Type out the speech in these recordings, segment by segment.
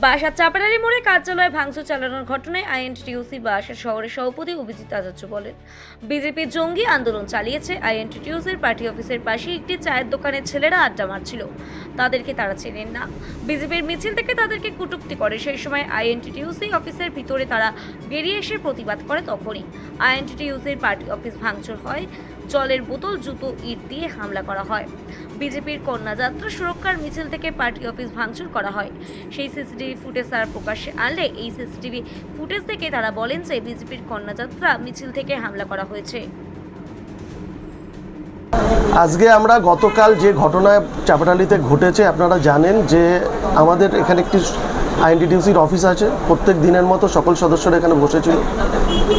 বাসার চাপাডালি মোড়ে কার্যালয়ে ভাঙচুর চালানোর ঘটনায় আইএনটিটিউসি বাসার শহরের সভাপতি অভিজিৎ আচার্য বলেন, বিজেপির জঙ্গি আন্দোলন চালিয়েছে। আইএনটিটিউসির পার্টি অফিসের পাশে একটি চায়ের দোকানে ছেলেরা আড্ডা মারছিল। তাদেরকে তারা চেনেন না। বিজেপির মিছিল থেকে তাদেরকে কটূক্তি করে। সেই সময় আইএনটিটিউসি অফিসের ভিতরে তারা বেরিয়ে এসে প্রতিবাদ করে তখনই। আইএনটিটিউসির পার্টি অফিস ভাঙচুর হয়। জলের বোতল, জুতো, ইট দিয়ে হামলা করা হয়। বিজেপির কন্যাযাত্রা সুরক্ষার মিছিল থেকে পার্টি অফিস ভাঙচুর করা হয়। সেই সিসিটিভি ফুটেজ তারা প্রকাশ্যে আনলে, এই সিসিটিভি ফুটেজ থেকে তারা বলেন যে, বিজেপির কন্যাযাত্রা মিছিল থেকে হামলা করা হয়েছে। আজকে আমরা গতকাল যে ঘটনা চাপাটালিতে ঘটেছে, আপনারা জানেন যে আমাদের এখানে একটি আইএনটিটিউসির অফিস আছে। প্রত্যেক দিনের মতো সকল সদস্যরা এখানে বসেছিল।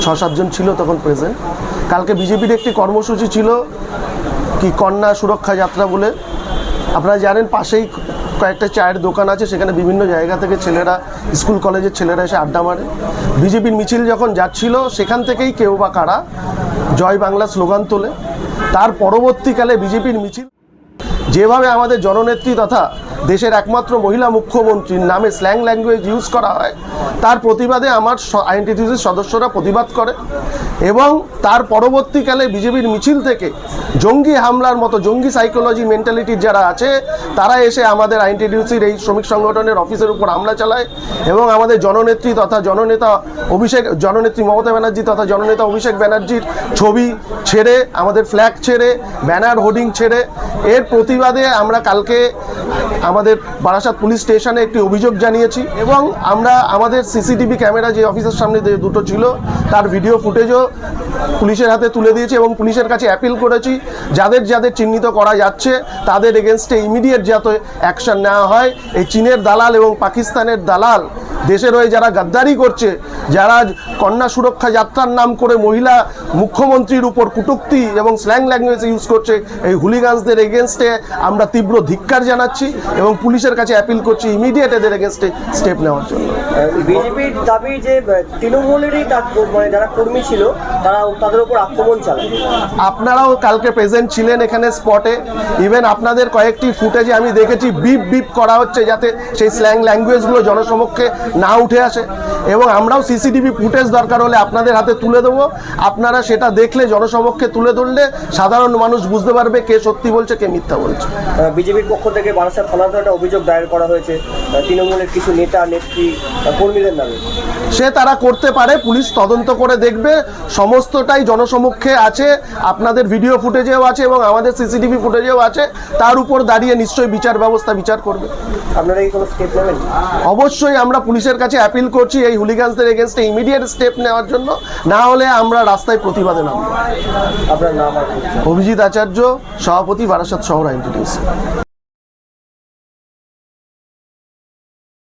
ছ সাতজন ছিল তখন প্রেজেন্ট কালকে বিজেপির একটি কর্মসূচি ছিল, কি কন্যা সুরক্ষা যাত্রা বলে। আপনারা জানেন পাশেই কয়েকটা চায়ের দোকান আছে, সেখানে বিভিন্ন জায়গা থেকে ছেলেরা, স্কুল, কলেজের ছেলেরা এসে আড্ডা মারে। বিজেপির মিছিল যখন যাচ্ছিল, সেখান থেকেই কেউ বা কারা জয় বাংলা স্লোগান তোলে। তার পরবর্তীকালে বিজেপির মিছিল। যেভাবে আমাদের জননেত্রী তথা দেশের একমাত্র মহিলা মুখ্যমন্ত্রীর নামে স্ল্যাং ল্যাঙ্গুয়েজ ইউজ করা হয়। তার প্রতিবাদে আমার আইএনটিটিউসির সদস্যরা প্রতিবাদ করে এবং তার পরবর্তীকালে বিজেপির মিছিল থেকে জঙ্গি হামলার মতো জঙ্গি সাইকোলজি মেন্টালিটির যারা আছে, তারা এসে আমাদের আইএনটিটিউসির এই শ্রমিক সংগঠনের অফিসের উপর হামলা চালায় এবং আমাদের জননেত্রী তথা জননেতা অভিষেক জননেত্রী মমতা ব্যানার্জি তথা জননেতা অভিষেক ব্যানার্জির ছবি ছেড়ে, আমাদের ফ্ল্যাগ ছেড়ে ব্যানার হোর্ডিং ছেড়ে, এর প্রতিবাদে আমরা কালকে আমাদের বারাসাত পুলিশ স্টেশনে একটি অভিযোগ জানিয়েছি এবং আমরা আমাদের সিসিটিভি ক্যামেরা যে অফিসের সামনে যে দুটো ছিল, তার ভিডিও ফুটেজও পুলিশের হাতে তুলে দিয়েছি এবং পুলিশের কাছে অ্যাপিল করেছি, যাদের যাদের চিহ্নিত করা যাচ্ছে, তাদের এগেনস্টে ইমিডিয়েট যাতে অ্যাকশান নেওয়া হয়। এই চীনের দালাল এবং পাকিস্তানের দালাল দেশের হয়ে যারা গাদ্দারি করছে যারা কন্যা সুরক্ষা যাত্রার নাম করে মহিলা মুখ্যমন্ত্রীর উপর কুটুক্তি এবং স্ল্যাং ল্যাঙ্গুয়েজ ইউজ করছে এই হুলিগানসদের এগেনস্টে আমরা তীব্র ধিক্কার জানাচ্ছি এবং পুলিশের কাছে অ্যাপিল করছি ইমিডিয়েট এদের এগেনস্টে স্টেপ নেওয়ার জন্য। বিজেপির দাবি যে তৃণমূলেরই মানে যারা কর্মী ছিল তারা তাদের উপর আক্রমণ চালায়। আপনারাও কালকে প্রেজেন্ট ছিলেন এখানে স্পটে ইভেন আপনাদের কয়েকটি ফুটেজে আমি দেখেছি বিপ বিপ করা হচ্ছে যাতে সেই স্ল্যাং ল্যাঙ্গুয়েজগুলো জনসমক্ষে না উঠে আসে। এবং আমরাও সিসিটিভি ফুটেজ দরকার হলে আপনাদের হাতে তুলে দেবো। আপনারা সেটা দেখলে জনসমক্ষে তুলে ধরলে সাধারণ মানুষ বুঝতে পারবে কে সত্যি বলছে কে মিথ্যা বলছে। বিজেপির পক্ষ থেকে বারাসাত থানাতে একটা অভিযোগ দায়ের করা হয়েছে। তৃণমূলের কিছু নেতা নেত্রী কর্মীদের নামে। সে তারা করতে পারে পুলিশ তদন্ত করে দেখবে। সমস্তটাই জনসমক্ষে আছে। আপনাদের ভিডিও ফুটেজেও আছে এবং আমাদের সিসিটিভি ফুটেজেও আছে। তার উপর দাঁড়িয়ে নিশ্চয়ই বিচার ব্যবস্থা বিচার করবে। আপনারা কি কোনো স্টেপ নেবেন? অবশ্যই আমরা পুলিশের কাছে অ্যাপিল করছি। এই হুলিগানসদের এগেনস্টে ইমিডিয়েট স্টেপ নেওয়ার জন্য না হলে আমরা রাস্তায় প্রতিবাদে নামব। আপনার নাম অভিজিৎ আচার্য সভাপতি বারাসাত শহর আইনটিটিউসি